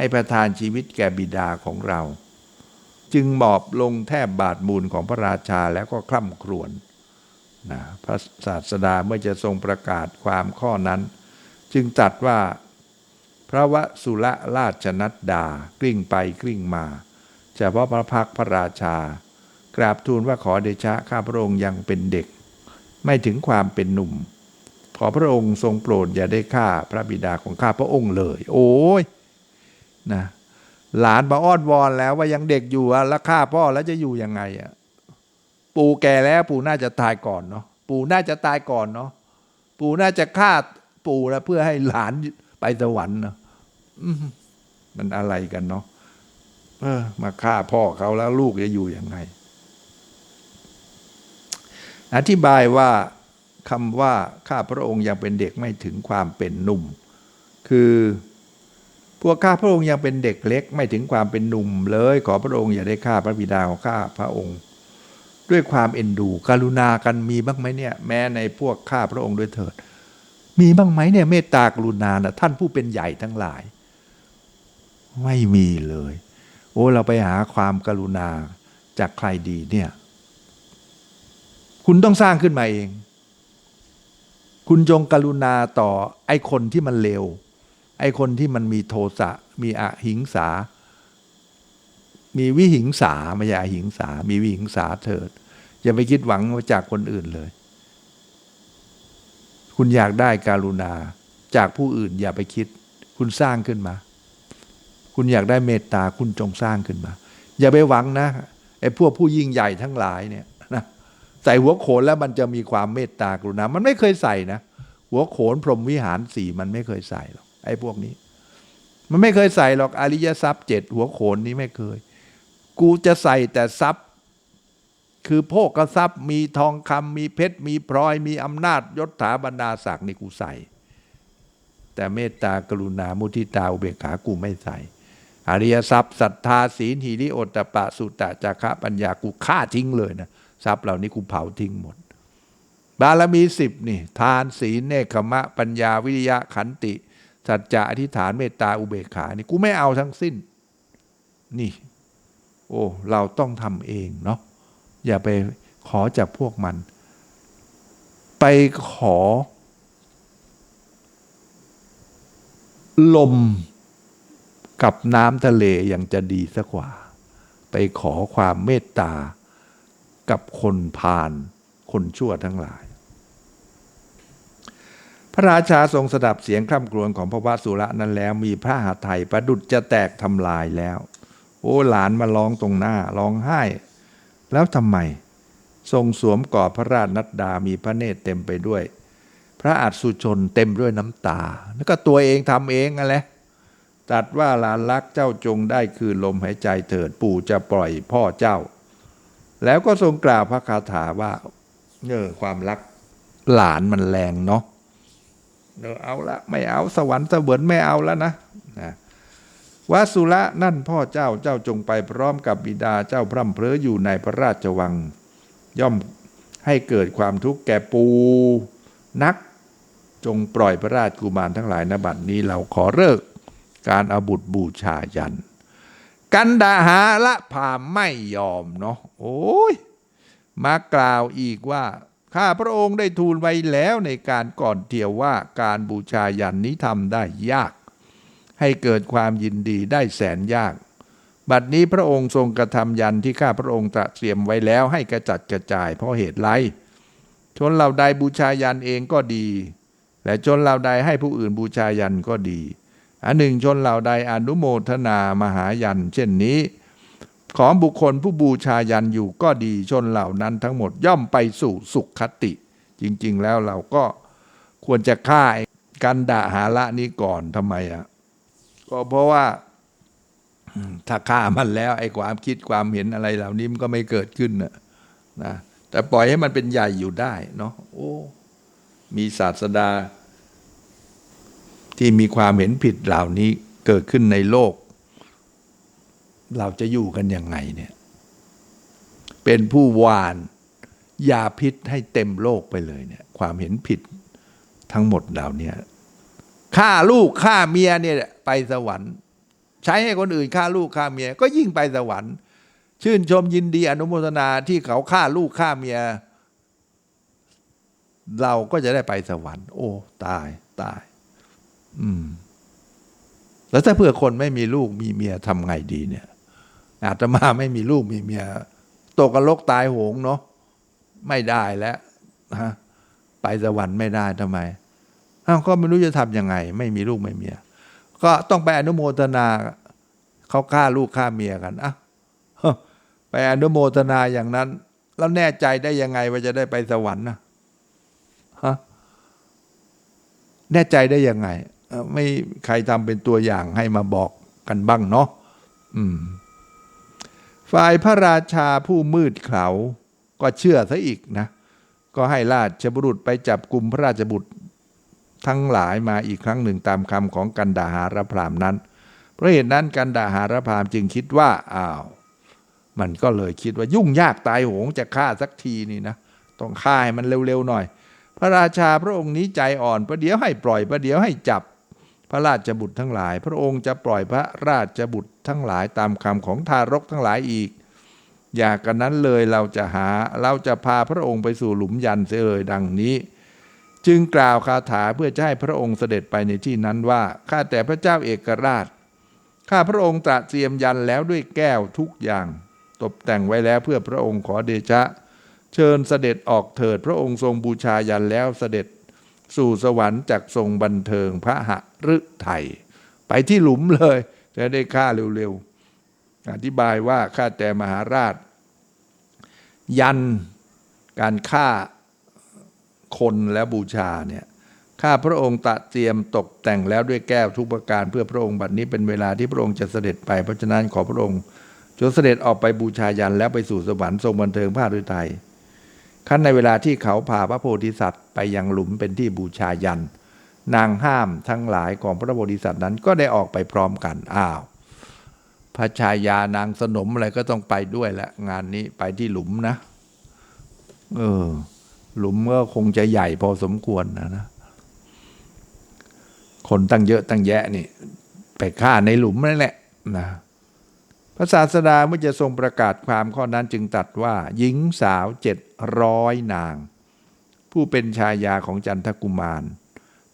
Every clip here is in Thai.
ให้ประทานชีวิตแก่บิดาของเรา จึงหมอบลงแทบบาทมูลของพระราชาแล้วก็คร่ำครวญนะพระศาสดาเมื่อจะทรงประกาศความข้อนั้น จึงตัดว่าพระวสุรราชนัดดากลิ้งไปกลิ้งมาเฉพาะพระพักพระราชา กราบทูลว่าขอเดชะข้าพระองค์ยังเป็นเด็ก ไม่ถึงความเป็นหนุ่ม ขอพระองค์ทรงโปรดอย่าได้ฆ่าพระบิดาของข้าพระองค์เลย โอ้ย นะหลานมาอ้อนวอนแล้วว่ายังเด็กอยู่อะแล้วฆ่าพ่อแล้วจะอยู่ยังไงอะปู่แก่แล้วปู่น่าจะตายก่อนเนาะปู่น่าจะตายก่อนเนาะปู่น่าจะฆ่าปู่แล้วเพื่อให้หลานไปสวรรค์เนาะมมันอะไรกันเนาะเออ มาฆ่าพ่อเขาแล้วลูกจะอยู่ยังไง อธิบายว่าคำว่าข้าพระองค์ยังเป็นเด็กไม่ถึงความเป็นหนุ่ม คือ พวกข้าพระองค์ยังเป็นเด็กเล็กไม่ถึงความเป็นหนุ่มเลย ขอพระองค์อย่าได้ฆ่าพระบิดาของข้าพระองค์ ด้วยความเอ็นดูกรุณากันมีบ้างไหมเนี่ย แม้ในพวกข้าพระองค์ด้วยเถิด มีบ้างไหมเนี่ยเมตตากรุณานะท่านผู้เป็นใหญ่ทั้งหลาย ไม่มีเลย โอ้เราไปหาความกรุณาจากใครดีเนี่ย คุณต้องสร้างขึ้นมาเอง คุณจงกรุณาต่อไอ้คนที่มันเลว ไอ้คนที่มันมีโทสะมีอหิงสา มีวิหิงสาไม่ใช่อหิงสา มีวิหิงสาเถิด อย่าไปคิดหวังาจากคนอื่นเลย คุณอยากได้การุณาจากผู้อื่นอย่าไปคิด คุณสร้างขึ้นมา คุณอยากได้เมตตาคุณจงสร้างขึ้นมา อย่าไปหวังนะไอ้พวกผู้ยิ่งใหญ่ทั้งหลายเนี่ยนะใส่หัวโขนแล้วมันจะมีความเมตตากรุณา มันไม่เคยใส่นะ หัวโขนพรหมวิหารสี่มันไม่เคยใส่หรอก ไอ้พวกนี้ มันไม่เคยใส่หรอกอริยทรัพย์เจ็ดหัวโขนนี้ไม่เคย กูจะใส่แต่ทรัพย์ คือโภกทรัพย์ มีทองคำมีเพชร มีพลอย มีอำนาจยศถาบรรดาศักดิ์นี่กูใส่ แต่เมตตากรุณามุทิตาอุเบกขากูไม่ใส่อริยทรัพย์ศรัทธาศีลหิริโอตตปะสุตตะจาคะปัญญากูฆ่าทิ้งเลยนะทรัพย์เหล่านี้กูเผาทิ้งหมด บารมีสิบนี่ ทานศีลเนคขมะ ปัญญาวิริยะขันติ สัจจะอธิษฐานเมตตาอุเบกขานี่กูไม่เอาทั้งสิ้น นี่ โอ้เราต้องทำเองเนาะอย่าไปขอจากพวกมัน ไปขอ ลมกับน้ำทะเลยังจะดีสักกว่า ไปขอความเมตตา กับคนพาลคนชั่วทั้งหลาย พระราชาทรงสดับเสียงคร่ำครวญของพระวสุระนั้นแล้ว มีพระหทัยประดุจจะแตกทำลายแล้ว โอ้หลานมาร้องตรงหน้าร้องไห้ แล้วทำไม ทรงสวมกอดพระราชนัดดามีพระเนตรเต็มไปด้วย พระอัศสุชนเต็มด้วยน้ำตา แล้วก็ตัวเองทำเองอะไรตรัสว่าหลานรักเจ้าจงได้คืนลมหายใจเถิดปู่จะปล่อยพ่อเจ้า แล้วก็ทรงกล่าวพระคาถาว่าเออความรักหลานมันแรงเนาะ เออเอาละไม่เอาสวรรค์เสวรไม่เอาแล้วนะนะวสุระนั่นพ่อเจ้าเจ้าจงไปพร้อมกับบิดาเจ้าพร่ำเพรออยู่ในพระราชวัง ย่อมให้เกิดความทุกข์แก่ปูนัก จงปล่อยพระราชกุมารทั้งหลายนบัดนี้เราขอเลิกการอาบุตรบูชายัน กันดาหาละพามไม่ยอมเนาะโอ้ยมากล่าวอีกว่า ข้าพระองค์ได้ทูลไว้แล้วในการก่อนเที่ยวว่าการบูชายันนี้ทำได้ยาก ให้เกิดความยินดีได้แสนยาก บัดนี้พระองค์ทรงกระทำยันที่ข้าพระองค์ตระเตรียมไว้แล้วให้กระจัดกระจายเพราะเหตุไรชนเหล่าใดบูชายันเองก็ดี และชนเหล่าใดให้ผู้อื่นบูชายันก็ดี อันหนึ่งชนเหล่าใดอนุโมทนามหายันเช่นนี้ ของบุคคลผู้บูชายันอยู่ก็ดีชนเหล่านั้นทั้งหมดย่อมไปสู่สุขคติ จริง ๆ แล้วเราก็ควรจะฆ่ากันด่าหาละนี้ก่อนทำไมอะก็เพราะว่าถ้าฆ่ามันแล้ว ไอ้ความคิดความเห็นอะไรเหล่านี้มันก็ไม่เกิดขึ้นนะนะแต่ปล่อยให้มันเป็นใหญ่อยู่ได้เนาะโอ้มีศาสดา ที่มีความเห็นผิดเหล่านี้เกิดขึ้นในโลก เราจะอยู่กันยังไงเนี่ยเป็นผู้วานยาพิษให้เต็มโลกไปเลยเนี่ยความเห็นผิดทั้งหมดเหล่านี้ฆ่าลูกฆ่าเมียเนี่ยไปสวรรค์ ใช้ให้คนอื่นฆ่าลูกฆ่าเมีย ก็ยิ่งไปสวรรค์ ชื่นชมยินดีอนุโมทนาที่เขาฆ่าลูกฆ่าเมีย เราก็จะได้ไปสวรรค์ โอ้ ตายตาย อืม แล้วถ้าเผื่อคนไม่มีลูกมีเมียทำไงดีเนี่ย อาตมาไม่มีลูกมีเมียตกกระลกตายโหงเนาะไม่ได้แล้วฮะไปสวรรค์ไม่ได้ทำไมอ้าวก็ไม่รู้จะทำยังไง ไม่มีลูกไม่มีเมีย ก็ต้องไปอนุโมทนาเขาฆ่าลูกฆ่าเมียกันอะไปอนุโมทนาอย่างนั้น แล้วแน่ใจได้ยังไงว่าจะได้ไปสวรรค์นะฮะแน่ใจได้ยังไง ไม่ใครทำเป็นตัวอย่างให้มาบอกกันบ้างเนาะอืม ฝ่ายพระราชาผู้มืดเขาก็เชื่อซะอีกนะ ก็ให้ราชบุรุษไปจับกลุ่มพระราชบุตรทั้งหลายมาอีกครั้งหนึ่งตามคำของกันดาหารพรามนั้น เพราะเหตุนั้นกันดาหารพรามจึงคิดว่าอ้าว มันก็เลยคิดว่ายุ่งยากตายโหงจะฆ่าสักทีนี่นะ ต้องฆ่าให้มันเร็วๆหน่อย พระราชาพระองค์นี้ใจอ่อนประเดี๋ยวให้ปล่อยประเดี๋ยวให้จับ พระราชบุตรทั้งหลาย พระองค์จะปล่อยพระราชบุตรทั้งหลายตามคำของทารกทั้งหลายอีก อย่ากันนั้นเลยเราจะหาเราจะพาพระองค์ไปสู่หลุมยันเสียเลยดังนี้ จึงกล่าวคาถาเพื่อจะให้พระองค์เสด็จไปในที่นั้นว่าข้าแต่พระเจ้าเอกราชข้าพระองค์ตระเตรียมยันแล้วด้วยแก้วทุกอย่าง ตกแต่งไว้แล้วเพื่อพระองค์ขอเดชะ เชิญเสด็จออกเถิดพระองค์ทรงบูชายันแล้วเสด็จ สู่สวรรค์จากทรงบันเทิงพระหฤทัยไปที่หลุมเลย จะได้ฆ่าเร็วๆ อธิบายว่าข้าแต่มหาราช ยันการฆ่าคนและบูชาเนี่ยข้าพระองค์ตะเตรียมตกแต่งแล้วด้วยแก้วทุกประการเพื่อพระองค์บัดนี้เป็นเวลาที่พระองค์จะเสด็จไปเพราะฉะนั้นขอพระองค์จงเสด็จออกไปบูชายันแล้วไปสู่สวรรค์ทรงบันเทิงพระฤทัย ขั้นในเวลาที่เขาพาพระโพธิสัตว์ไปยังหลุมเป็นที่บูชายัน นางห้ามทั้งหลายของพระโพธิสัตว์นั้นก็ได้ออกไปพร้อมกันอ้าวพระชายานางสนมอะไรก็ต้องไปด้วยแหละงานนี้ไปที่หลุมนะ เออ หลุมก็คงจะใหญ่พอสมควรนะนะ คนตั้งเยอะตั้งแยะนี่ ไปฆ่าในหลุมนั่นแหละนะ ระศาสดาเมื่อจะทรงประกาศความข้อนั้นจึงตรัสว่าหญิงสาวเจ็ดร้อยนาง ผู้เป็นชายาของจันทกุมาร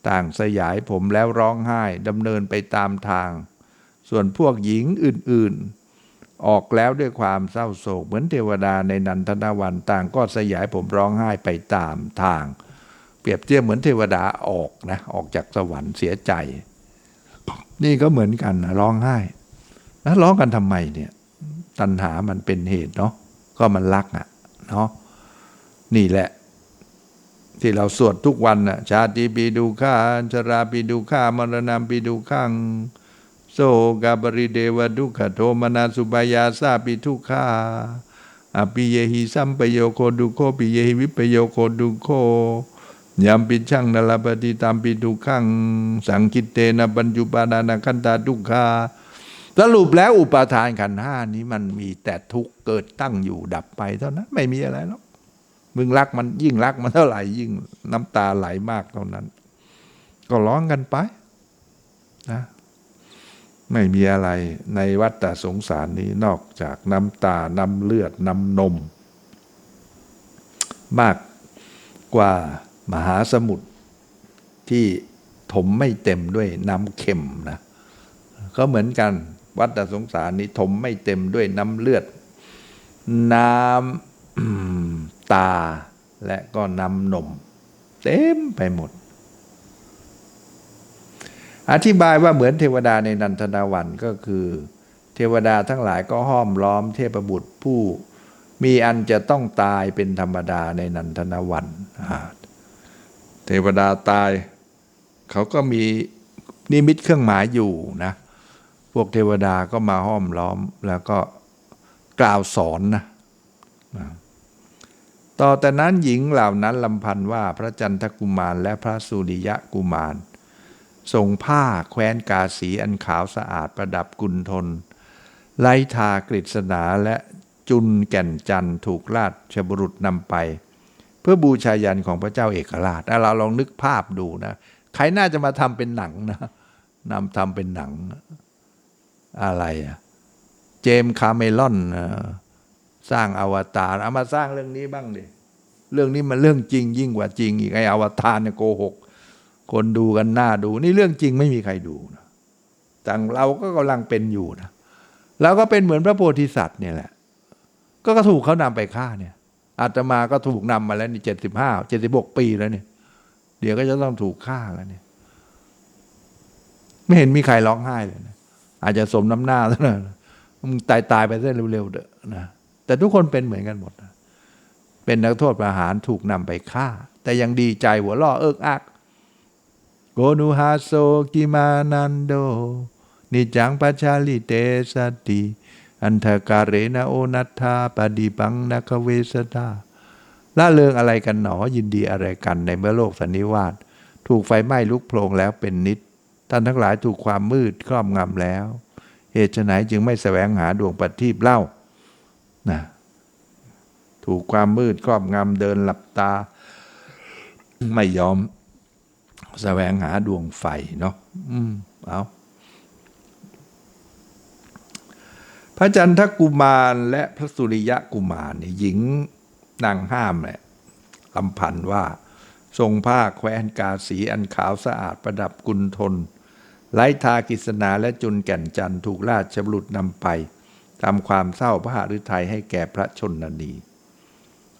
ต่างสยายผมแล้วร้องไห้ดำเนินไปตามทาง ส่วนพวกหญิงอื่นๆ ออกแล้วด้วยความเศร้าโศก เหมือนเทวดาในนันทนาวันต่างก็สยายผมร้องไห้ไปตามทาง เปรียบเทียบเหมือนเทวดาออกนะออกจากสวรรค์เสียใจ นี่ก็เหมือนกันนะร้องไห้ แล้วร้องกันทำไมเนี่ย ตัณหามันเป็นเหตุเนาะก็มันรักอะ่ะเนาะนี่แหละ ที่เราสวดทุกวันน่ะชาติปีดูข้าชราปีดูข้ามรณะปีดูข้างโซกาบริเดวดุขโทมนาสุบายาซาปิทุกขาอปิเยหิสัมปโยโคดุโคปิเยหิวิปโยโคดุโคยามปิช่างนลปฏิตามปิทุกขัง สังคิตเตนะปัญจุปานานาคันตาทุกขา สรุปแล้วอุปาทานขันห้านี้มันมีแต่ทุกข์เกิดตั้งอยู่ดับไปเท่านั้นไม่มีอะไรหรอกมึงรักมันยิ่งรักมันเท่าไหร่ยิ่งน้ำตาไหลมากเท่านั้น ก็ร้องกันไปนะไม่มีอะไรในวัฏฏะสงสารนี้นอกจากน้ำตา น้ำเลือด น้ำนม มากกว่ามหาสมุทรที่ถมไม่เต็มด้วยน้ำเค็มนะ ก็เหมือนกัน วัฏสงสารนี้ถมไม่เต็มด้วยน้ำเลือด น้ำตาและก็น้ำนม เต็มไปหมด อธิบายว่าเหมือนเทวดาในนันทนาวันก็คือ เทวดาทั้งหลายก็ห้อมล้อมเทพบุตรผู้มีอันจะต้องตายเป็นธรรมดาในนันทนาวัน เทวดาตาย เขาก็มีนิมิตเครื่องหมายอยู่นะ วกเทวดาก็มาห้อมล้อมแล้วก็กล่าวสอนนะต่อแต่นั้นหญิงเหล่านั้นลำพันว่าพระจันทกุมารและพระสุริยะกุมารทรงผ้าแคว้นกาสีอันขาวสะอาดประดับกุลทน ไลทากฤษณาและจุนแก่นจันทร์ถูกราชบุรุษนำไป เพื่อบูชายันของพระเจ้าเอกราชอ่เราลองนึกภาพดูนะ ใครน่าจะมาทำเป็นหนังนะนำทำเป็นหนัง อะไรอะเจมส์คาเมลอนสร้างอวตารเอามาสร้างเรื่องนี้บ้างดิเรื่องนี้มันเรื่องจริงยิ่งกว่าจริงอีกไอ้อวตารเนี่ยโกหก คนดูกันหน้าดู นี่เรื่องจริงไม่มีใครดูนะแต่เราก็กำลังเป็นอยู่นะเราก็เป็นเหมือนพระโพธิสัตว์เนี่ยแหละ ก็ถูกเขานำไปฆ่าเนี่ยอาตมาก็ถูกนำมาแล้วนี่เจ็ดสิบห้าเจ็ดสิบหกปีแล้วเนี่ย เดี๋ยวก็จะต้องถูกฆ่าแล้วเนี่ย ไม่เห็นมีใครร้องไห้เลยนะ อาจจะสมน้ำหน้าแล้วนะมึงตายตายไปซะเร็วๆเด้อนะแต่ทุกคนเป็นเหมือนกันหมดนะเป็นนักโทษประหารถูกนำไปฆ่า แต่ยังดีใจหัวล่อเอิกอักโกนุฮาโซกิมานันโด นิจังปัชาลิเตสติอันทการเรนะโอนัทธาปฏิปังนักเวสตาละเริงอะไรกันหนอยินดีอะไรกันในเมื่อโลกสันนิวาสถูกไฟไหม้ลุกโพลงแล้วเป็นนิด ท่านทั้งหลายถูกความมืดครอบงำแล้ว เหตุไฉนจึงไม่แสวงหาดวงประทีปเล่านะถูกความมืดครอบงำเดินหลับตา ไม่ยอม แสวงหาดวงไฟเนาะอืมเอาพระจันทกุมารและพระสุริยะกุมารเนี่ยหญิงนางห้ามแหละลำพันว่า ทรงผ้าแคว้นกาสีอันขาวสะอาดประดับกุลทน ไล้ทากิสนาและจุนแก่นจันทร์ถูกราชบุรุษนำไปทำความเศร้าพระหฤทัยให้แก่พระชนนี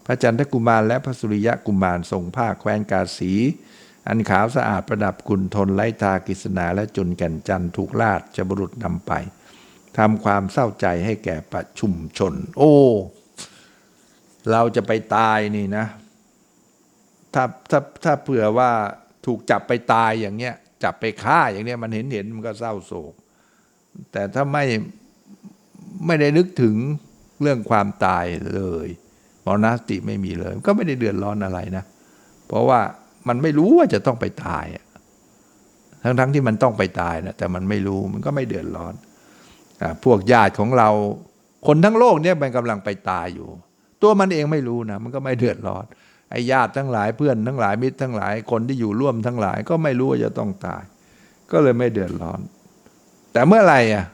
พระจันทกุมารและพระสุริยะกุมารทรงผ้าแคว้นกาสี อันขาวสะอาดประดับกุลทนไล้ทากิสนาและจุนแก่นจันทร์ถูกราชบุรุษนำไปทำความเศร้าใจให้แก่ประชุมชน โอ้ เราจะไปตายนี่นะ ถ้าถ้าถ้าเผื่อว่าถูกจับไปตายอย่างเงี้ย จับไปฆ่าอย่างเนี้ยมันเห็นเห็นมันก็เศร้าโศก แต่ถ้าไม่ไม่ได้นึกถึงเรื่องความตายเลยมรณสติไม่มีเลย ก็ไม่ได้เดือดร้อนอะไรนะ เพราะว่ามันไม่รู้ว่าจะต้องไปตายทั้งทั้งที่มันต้องไปตายนะแต่มันไม่รู้มันก็ไม่เดือดร้อนอพวกญาติของเรา คนทั้งโลกเนี่ยมันกำลังไปตายอยู่ ตัวมันเองไม่รู้นะมันก็ไม่เดือดร้อน ไอ้ญาติทั้งหลายเพื่อนทั้งหลายมิตรทั้งหลายคนที่อยู่ร่วมทั้งหลายก็ไม่รู้ว่าจะต้องตาย ก็เลยไม่เดือดร้อน แต่เมื่อไหร่อะ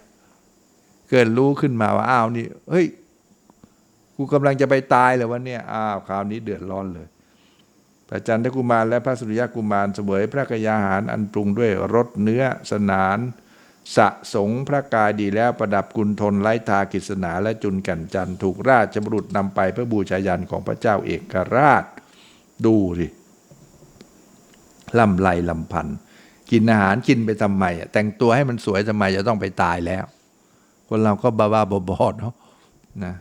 เกิดรู้ขึ้นมาว่าอ้าวนี่เฮ้ยกูกำลังจะไปตายเลยวันนี้อ้าวคราวนี้เดือดร้อนเลยพระจันทกุมารและพระสุริยกุมารเสวยพระกยาหารอันปรุงด้วยรสเนื้อสนาน สะสงพระกายดีแล้วประดับกุลทนไล้ทากิษณาและจุนกันจันทร์ถูกราชบุรุษนำไปเพื่อบูชายันของพระเจ้าเอกราช ดูสิลำไรลำพันธ์กินอาหารกินไปทำไมแต่งตัวให้มันสวยทำไมจะต้องไปตายแล้ว คนเราก็บ้าๆบอๆเนาะนะ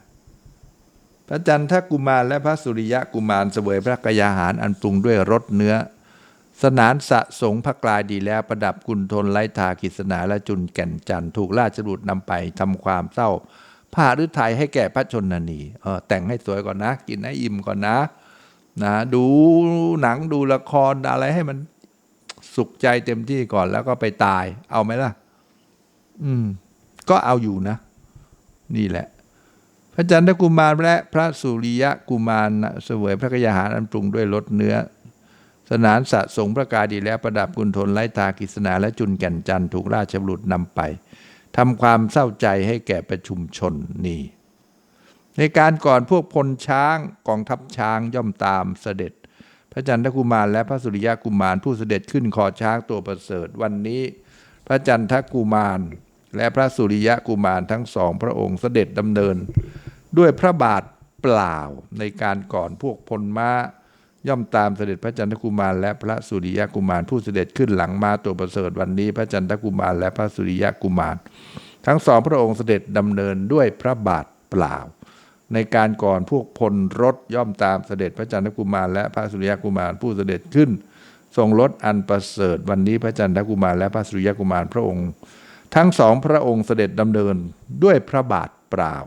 พระจันทกุมารและพระสุริยะกุมารเสวยพระกยาหารอันปรุงด้วยรสเนื้อ สนานสะสงพระกลายดีแล้วประดับกุลทนไล้ทากิษณาและจุนแก่นจันทร์ถูกราชบุตรนำไปทำความเศร้าผ้าฤทัยให้แก่พระชนนีเออแต่งให้สวยก่อนนะ กินให้อิ่มก่อนนะ นะดูหนังดูละครอะไรให้มันสุขใจเต็มที่ก่อนแล้วก็ไปตาย เอาไหมล่ะ อืม ก็เอาอยู่นะ นี่แหละ พระจันทกุมารและพระสุริยะกุมารเสวยพระกยาหารอันปรุงด้วยรสเนื้อ สนานสะสงพระกายดีแล้วประดับกุลทนไล้ตากิษณาและจุนแก่นจันทร์ถูกราชบุรุษนำไปทำความเศร้าใจให้แก่ประชุมชนนี่ ในการก่อนพวกพลช้างกองทัพช้างย่อมตามเสด็จ พระจันทกุมารและพระสุริยะกุมารผู้เสด็จขึ้นคอช้างตัวประเสริฐ วันนี้ พระจันทกุมาร และพระสุริยะกุมารทั้งสองพระองค์เสด็จดำเนิน ด้วยพระบาทเปล่าในการก่อนพวกพลม้า ย่อมตามเสด็จพระจันทกุมาร และพระสุริยะกุมารผู้เสด็จขึ้นหลังม้าตัวประเสริฐวันนี้ พระจันทกุมารและพระสุริยะกุมาร ทั้งสองพระองค์เสด็จดำเนินด้วยพระบาทเปล่า ในการก่อนพวกพลรถย่อมตามเสด็จพระจันทกุมารและพระสุริยะกุมารผู้เสด็จขึ้น ทรงรถอันประเสริฐวันนี้พระจันทกุมารและพระสุริยะกุมารพระองค์ ทั้งสองพระองค์เสด็จดำเนินด้วยพระบาทเปล่า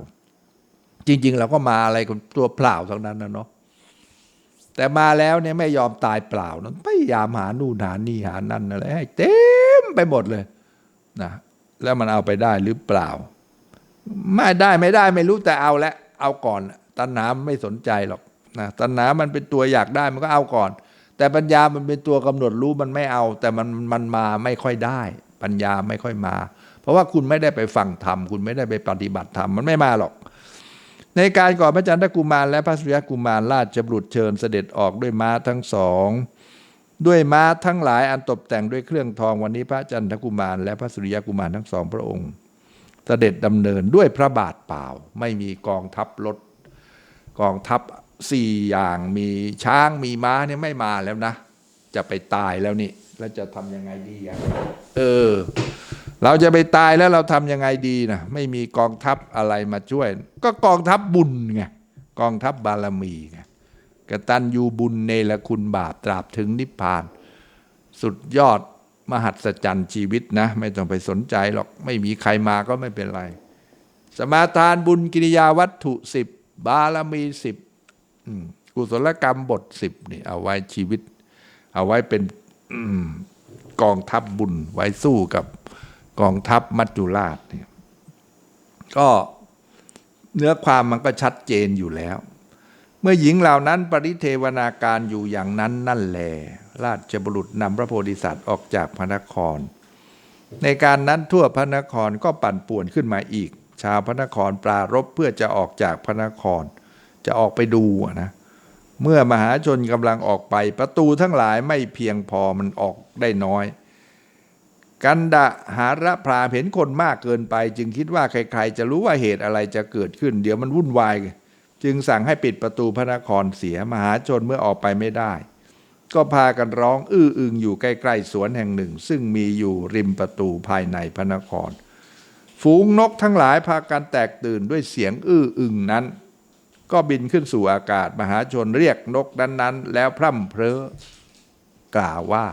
จริง ๆ เราก็มาอะไรกับตัวเปล่าทั้งนั้นนะเนาะแต่มาแล้วเนี่ยไม่ยอมตายเปล่านะพยายามหานู่นหานี่หานั่นอะไรให้เต็มไปหมดเลยนะแล้วมันเอาไปได้หรือเปล่า ไม่ได้ไม่ได้ไม่รู้แต่เอาและ เอาก่อน ตัณหาไม่สนใจหรอกนะตัณหามันเป็นตัวอยากได้มันก็เอาก่อน แต่ปัญญามันเป็นตัวกำหนดรู้มันไม่เอา แต่มันมันมาไม่ค่อยได้ ปัญญาไม่ค่อยมา เพราะว่าคุณไม่ได้ไปฟังธรรมคุณไม่ได้ไปปฏิบัติธรรมมันไม่มาหรอก ในการก่อนพระจันทกุมารและพระสุริยกุมารราชบุตรเชิญเสด็จออกด้วยม้าทั้งสองด้วยม้าทั้งหลายอันตกแต่งด้วยเครื่องทองวันนี้พระจันทกุมารและพระสุริยกุมารทั้งสองพระองค์ เสด็จดำเนินด้วยพระบาทเปล่า ไม่มีกองทัพรถกองทัพสี่อย่างมีช้างมีม้าเนี่ยไม่มาแล้วนะ จะไปตายแล้วนี่แล้วจะทำยังไงดีอะเออ เราจะไปตายแล้วเราทำยังไงดีนะไม่มีกองทัพอะไรมาช่วย ก็กองทัพบุญไงกองทัพบารมีไงกตัญญูบุญเนรคุณบาปตราบถึงนิพพาน สุดยอด มหัศจรรย์ชีวิตนะ ไม่ต้องไปสนใจหรอก ไม่มีใครมาก็ไม่เป็นไร สมาทานบุญกิริยาวัตถุสิบบารมีสิบกุศลกรรมบทสิบนี่เอาไว้ชีวิต เอาไว้เป็นอกองทัพบุญไว้สู้กับกองทัพมัจจุราชเนี่ยก็เนื้อความมันก็ชัดเจนอยู่แล้ว เมื่อหญิงเหล่านั้นปริเทวนาการอยู่อย่างนั้นนั่นแหลราชบุรุษนำพระโพธิสัตว์ออกจากพระนคร ในการนั้นทั่วพระนครก็ปั่นป่วนขึ้นมาอีก ชาวพระนครปรารบเพื่อจะออกจากพระนคร จะออกไปดูนะเมื่อมหาชนกำลังออกไปประตูทั้งหลายไม่เพียงพอมันออกได้น้อย กันดะหาระพราเห็นคนมากเกินไป จึงคิดว่าใครๆ จะรู้ว่าเหตุอะไรจะเกิดขึ้น เดี๋ยวมันวุ่นวาย จึงสั่งให้ปิดประตูพระนครเสียมหาชนเมื่อออกไปไม่ได้ ก็พากันร้องอื้ออึงอยู่ใกล้ๆสวนแห่งหนึ่ง ซึ่งมีอยู่ริมประตูภายในพระนคร ฝูงนกทั้งหลายพากันแตกตื่นด้วยเสียงอื้ออึงนั้น ก็บินขึ้นสู่อากาศมหาชนเรียกนกนั้นๆ แล้วพร่ำเพร้อกล่าวว่า